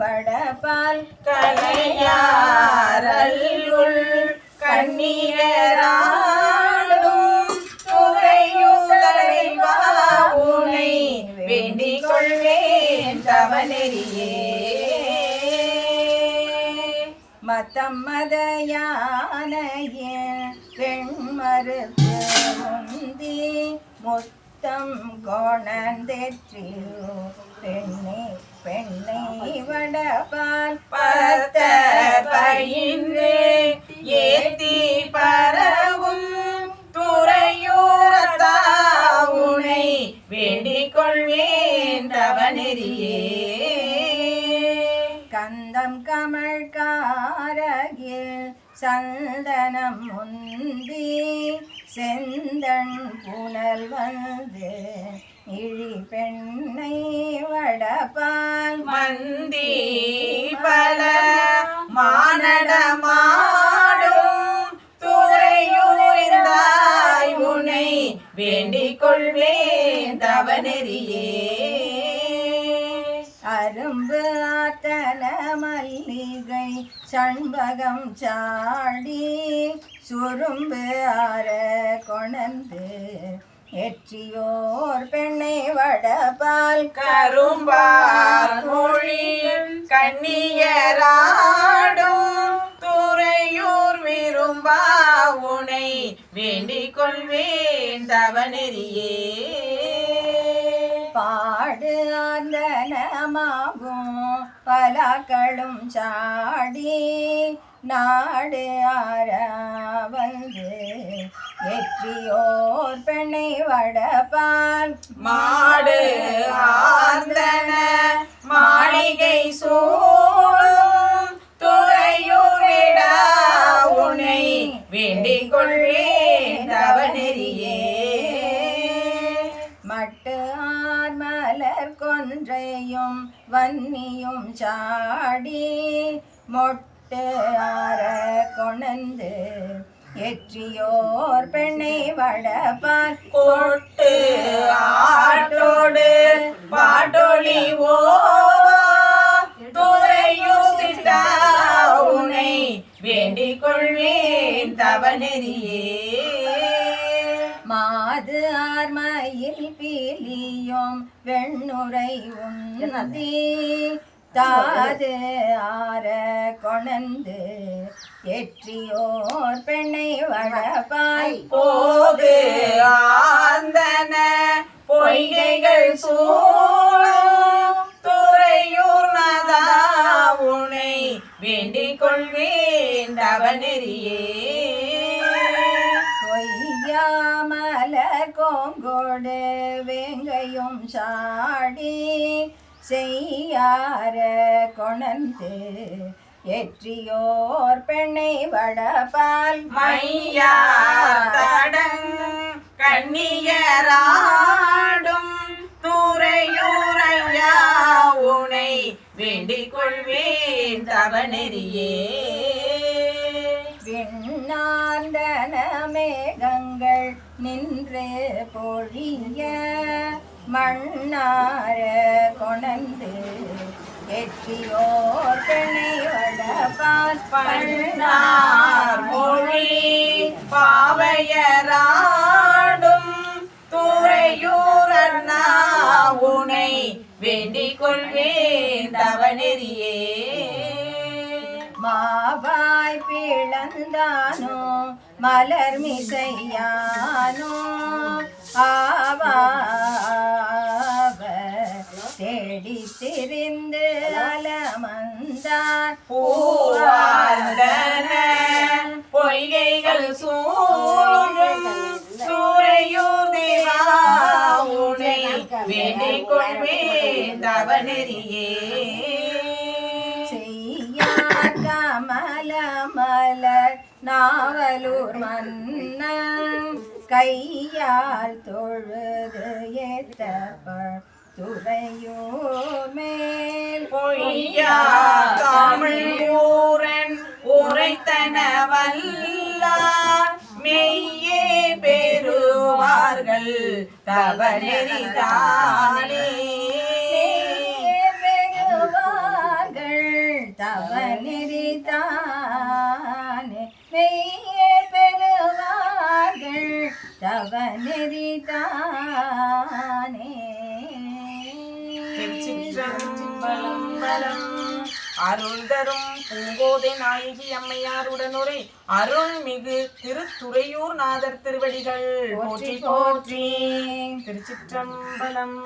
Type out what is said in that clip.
வடபால் கலையாரல்லுள் கண்ணீராடும் துறையும் தலைவா வேண்டிக் கொள்வேன் தவநெறியே. மத்தம் மதயானைய பெண்மறுப்பு முந்தி முத்தம் கோணந்தெற்றியோ பெண்ணே பெண்ணை வடபால் பத்த பயின்று ஏத்தி பரவும் துறையூரத்தா உனை வேண்டிக் கொள்வேன் தவநெறியே. கந்தம் கமழ் காரகில் சந்தனம் முந்தி செந்தன் புனல் வந்து இழி பெண்ணை வடபால் மந்தி பல மானடமாடும் துறையூரிந்தாய் உனை வேண்டிக் கொள்வேன் தவநெறியே. அரும்பு ஆத்தன மல்லிகை சண்பகம் சாடி சுரும்பு ஆற கொணந்து எற்றியோர் பெண்ணை வடபால் கரும்பார் மொழி கண்ணியராடும் துறையூர் விரும்பா உனை வேண்டிக் கொள்வேன் தவநெறியே. பாடு ஆந்தனமாகும் பலாக்களும் சாடி நாடு ஆற வந்து வெற்றியோர் பெண்ணை வடபால் மாடு ஆர்ந்தன மாளிகை சூ கொன்றையும் வன்னியும் சாடி மொட்டு ஆற கொணந்து எற்றியோர் பெண்ணை வடபார் கொட்டு ஆட்டோடு பாட்டொழி ஓ உனை வேண்டிக் கொள்வேன் தவநெறியே. மாது ஆர்மயில் பீலியும் வெண்ணுரை உந்தி. தாது ஆற கொணந்து எற்றியோர் பெண்ணை வடபாய் போது ஆந்தன பொய்கைகள் சூழும் துறையூர் நதா உனை வேண்டிக் கொள்வேன் தவநெறியே. பொய்யாமலர் கோங்கோடு வேங்கையும் சாடி செய்யார கொணந்து எற்றியோர் பெண்ணை வடபால் மையா தடங் கண்ணியராடும் துறையூரையா உனை வேண்டிக் கொள்வேன் தவநெறியே. விண்ணார்ந்தன நின்று பொழிய மண்ணார கொணந்து எற்றியோர் பெண்ணை வடபால் பண்ணார் மொழி பாவையராடும் துறையூரண்ணா உனை வேண்டிக் கொள்வேன் தவநெறியே. மாவாய் பிளந்தானோ மலர் மிசையானோ? ஆவாவ தேடி திரிந்து அலமந்தார். பூவாந்தன பொய்கைகள் சூழும் சூரையூர் தேவா. உனை வேண்டிக் கொள்வே தவநெறியே. நாவலூர் மன்னன் கையால் தொழுது ஏத்தப்ப துறையோ மேல் பொய்யா தமிழ் ஊரன் உரைத்தன வல்லார் மெய்யே பெறுவார்கள் தவநெறிதானே. தவ நெறிதானே திருச்சிற்றம்பலம் பலம் அருள் தரும் பூங்கோதை நாயகி அம்மையாருடனுரை அருள்மிகு திருத்துறையூர் நாதர் திருவடிகள். போற்றி. போற்றி. திருச்சிற்றம்பலம்